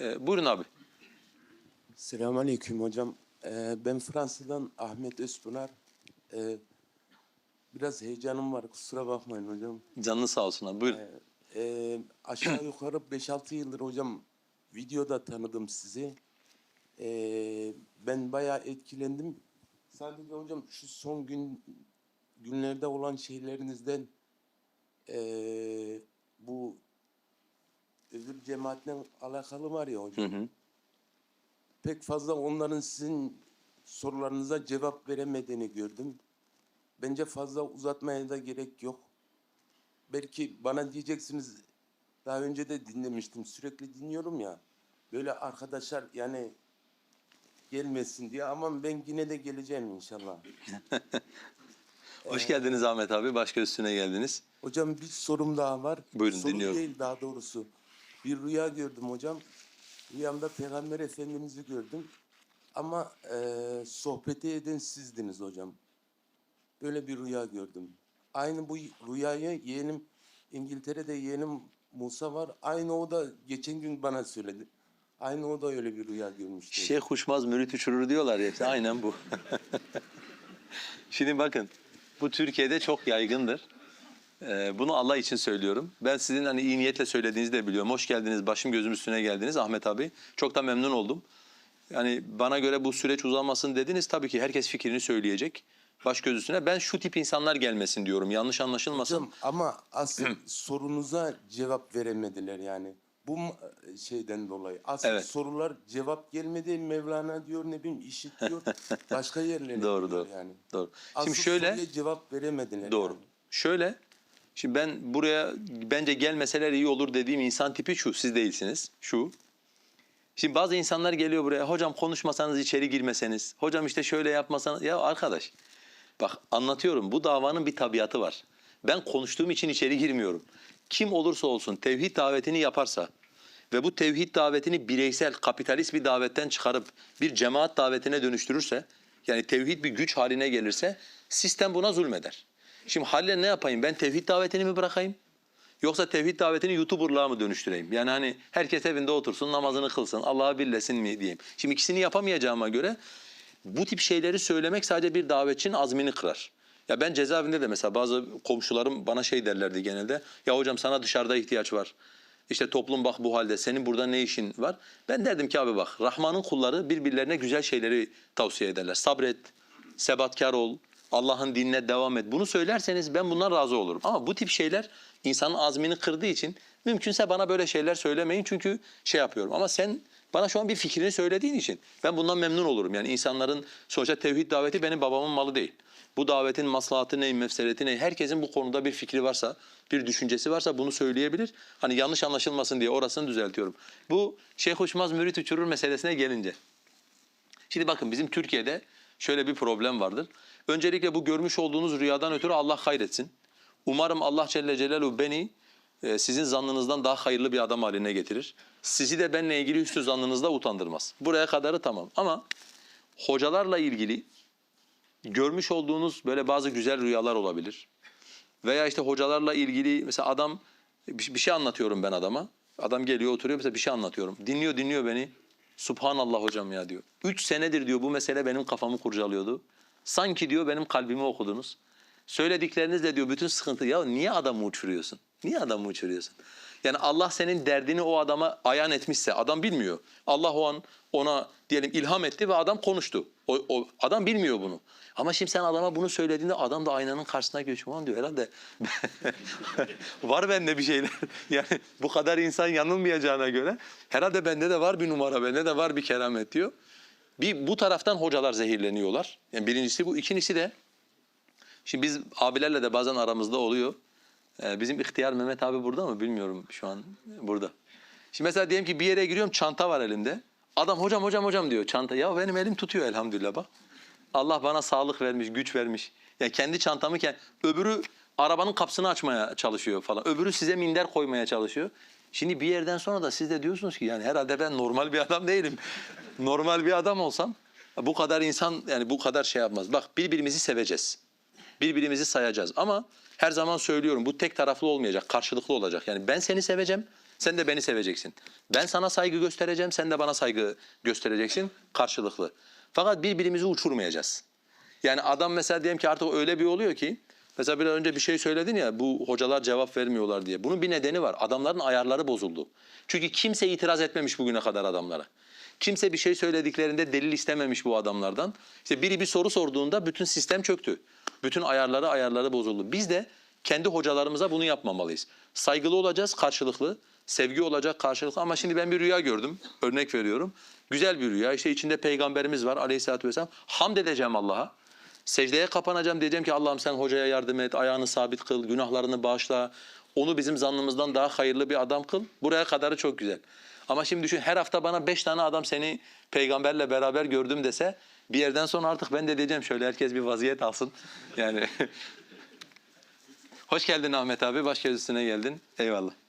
Ee, buyurun abi. Selamünaleyküm hocam. Ee, ben Fransa'dan Ahmet Özpınar. Ee, biraz heyecanım var kusura bakmayın hocam. Canlı sağ olsun abi. Buyurun. Ee, aşağı yukarı 5-6 yıldır hocam videoda tanıdım sizi. Ee, ben bayağı etkilendim. Sadece hocam şu son gün günlerde olan şeylerinizden ee, bu öbür cemaatle alakalı var ya hocam. Hı hı. pek fazla onların sizin sorularınıza cevap veremediğini gördüm. Bence fazla uzatmaya da gerek yok. Belki bana diyeceksiniz daha önce de dinlemiştim sürekli dinliyorum ya. Böyle arkadaşlar yani gelmesin diye ama ben yine de geleceğim inşallah. Hoş geldiniz Ahmet abi. Başka üstüne geldiniz. Hocam bir sorum daha var. Buyurun, Soru dinliyorum. değil daha doğrusu. Bir rüya gördüm hocam. Rüyamda Peygamber Efendimiz'i gördüm. Ama eee sohbeti eden sizdiniz hocam. Böyle bir rüya gördüm. Aynı bu rüyayı yeğenim İngiltere'de yeğenim Musa var. Aynı o da geçen gün bana söyledi. Aynı o da öyle bir rüya görmüştü. Şeyh uçmaz mürit uçurur diyorlar ya. işte aynen bu. Şimdi bakın. Bu Türkiye'de çok yaygındır. Ee, bunu Allah için söylüyorum. Ben sizin hani iyi niyetle söylediğinizi de biliyorum. Hoş geldiniz, başım gözüm üstüne geldiniz Ahmet abi. Çok da memnun oldum. Yani bana göre bu süreç uzamasın dediniz. Tabii ki herkes fikrini söyleyecek. Baş göz üstüne. Ben şu tip insanlar gelmesin diyorum. Yanlış anlaşılmasın. Hocam ama asıl sorunuza cevap veremediler yani. Bu şeyden dolayı. Asıl Evet. sorular cevap gelmedi. Mevlana diyor ne bileyim işit diyor. Başka yerlere Doğru gidiyor doğru. yani. Doğru. Asıl Şimdi şöyle cevap veremediler. Doğru. yani. Şöyle, şimdi ben buraya bence gelmeseler iyi olur dediğim insan tipi şu, siz değilsiniz. Şu. Şimdi bazı insanlar geliyor buraya, hocam konuşmasanız içeri girmeseniz, hocam işte şöyle yapmasanız. Ya arkadaş, bak anlatıyorum bu davanın bir tabiatı var. Ben konuştuğum için içeri girmiyorum. Kim olursa olsun tevhid davetini yaparsa ve bu tevhid davetini bireysel, kapitalist bir davetten çıkarıp bir cemaat davetine dönüştürürse, yani tevhid bir güç haline gelirse sistem buna zulmeder. Şimdi halle ne yapayım? Ben tevhid davetini mi bırakayım? Yoksa tevhid davetini YouTuber'lığa mı dönüştüreyim? Yani hani herkes evinde otursun, namazını kılsın, Allah'a birlesin mi diyeyim. Şimdi ikisini yapamayacağıma göre bu tip şeyleri söylemek sadece bir davetçinin azmini kırar. Ya ben cezaevinde de mesela bazı komşularım bana şey derlerdi genelde. Ya hocam sana dışarıda ihtiyaç var. İşte toplum bak bu halde. Senin burada ne işin var? Ben derdim ki abi bak Rahman'ın kulları birbirlerine güzel şeyleri tavsiye ederler. Sabret, sebatkar ol, Allah'ın dinine devam et. Bunu söylerseniz ben bundan razı olurum. Ama bu tip şeyler insanın azmini kırdığı için mümkünse bana böyle şeyler söylemeyin. Çünkü şey yapıyorum. Ama sen bana şu an bir fikrini söylediğin için ben bundan memnun olurum. Yani insanların sonuçta tevhid daveti benim babamın malı değil. Bu davetin maslahatı ne, mefsereti ne? Herkesin bu konuda bir fikri varsa, bir düşüncesi varsa bunu söyleyebilir. Hani yanlış anlaşılmasın diye orasını düzeltiyorum. Bu Şeyh Uçmaz mürit uçurur meselesine gelince. Şimdi bakın bizim Türkiye'de şöyle bir problem vardır. Öncelikle bu görmüş olduğunuz rüyadan ötürü Allah hayretsin. Umarım Allah Celle Celaluhu beni e, sizin zannınızdan daha hayırlı bir adam haline getirir. Sizi de benimle ilgili üstü zannınızda utandırmaz. Buraya kadarı tamam ama hocalarla ilgili görmüş olduğunuz böyle bazı güzel rüyalar olabilir. Veya işte hocalarla ilgili mesela adam bir şey anlatıyorum ben adama. Adam geliyor oturuyor mesela bir şey anlatıyorum. Dinliyor dinliyor beni. Subhanallah hocam ya diyor. Üç senedir diyor bu mesele benim kafamı kurcalıyordu. Sanki diyor benim kalbimi okudunuz. Söylediklerinizle diyor bütün sıkıntı. Ya niye adamı uçuruyorsun? Niye adamı uçuruyorsun? Yani Allah senin derdini o adama ayan etmişse adam bilmiyor. Allah o an ona diyelim ilham etti ve adam konuştu. O, o adam bilmiyor bunu. Ama şimdi sen adama bunu söylediğinde adam da aynanın karşısına geçiyor. Ulan diyor herhalde var bende bir şeyler. Yani bu kadar insan yanılmayacağına göre herhalde bende de var bir numara, bende de var bir keramet diyor. Bir bu taraftan hocalar zehirleniyorlar. Yani birincisi bu. ikincisi de Şimdi biz abilerle de bazen aramızda oluyor. Ee, bizim ihtiyar Mehmet abi burada mı bilmiyorum şu an burada. Şimdi mesela diyelim ki bir yere giriyorum çanta var elimde. Adam hocam hocam hocam diyor çanta. Ya benim elim tutuyor elhamdülillah bak. Allah bana sağlık vermiş, güç vermiş. Ya kendi çantamı kend- öbürü arabanın kapısını açmaya çalışıyor falan. Öbürü size minder koymaya çalışıyor. Şimdi bir yerden sonra da siz de diyorsunuz ki yani herhalde ben normal bir adam değilim. normal bir adam olsam bu kadar insan yani bu kadar şey yapmaz. Bak birbirimizi seveceğiz birbirimizi sayacağız. Ama her zaman söylüyorum bu tek taraflı olmayacak, karşılıklı olacak. Yani ben seni seveceğim, Sen de beni seveceksin. Ben sana saygı göstereceğim, sen de bana saygı göstereceksin karşılıklı. Fakat birbirimizi uçurmayacağız. Yani adam mesela diyelim ki artık öyle bir oluyor ki mesela biraz önce bir şey söyledin ya bu hocalar cevap vermiyorlar diye. Bunun bir nedeni var. Adamların ayarları bozuldu. Çünkü kimse itiraz etmemiş bugüne kadar adamlara. Kimse bir şey söylediklerinde delil istememiş bu adamlardan. İşte biri bir soru sorduğunda bütün sistem çöktü. Bütün ayarları ayarları bozuldu. Biz de kendi hocalarımıza bunu yapmamalıyız. Saygılı olacağız karşılıklı. Sevgi olacak karşılıklı ama şimdi ben bir rüya gördüm. Örnek veriyorum. Güzel bir rüya. İşte içinde peygamberimiz var aleyhissalatü vesselam. Hamd edeceğim Allah'a. Secdeye kapanacağım diyeceğim ki Allah'ım sen hocaya yardım et, ayağını sabit kıl, günahlarını bağışla. Onu bizim zannımızdan daha hayırlı bir adam kıl. Buraya kadarı çok güzel. Ama şimdi düşün her hafta bana beş tane adam seni peygamberle beraber gördüm dese bir yerden sonra artık ben de diyeceğim şöyle herkes bir vaziyet alsın. Yani Hoş geldin Ahmet abi. Baş üstüne geldin. Eyvallah.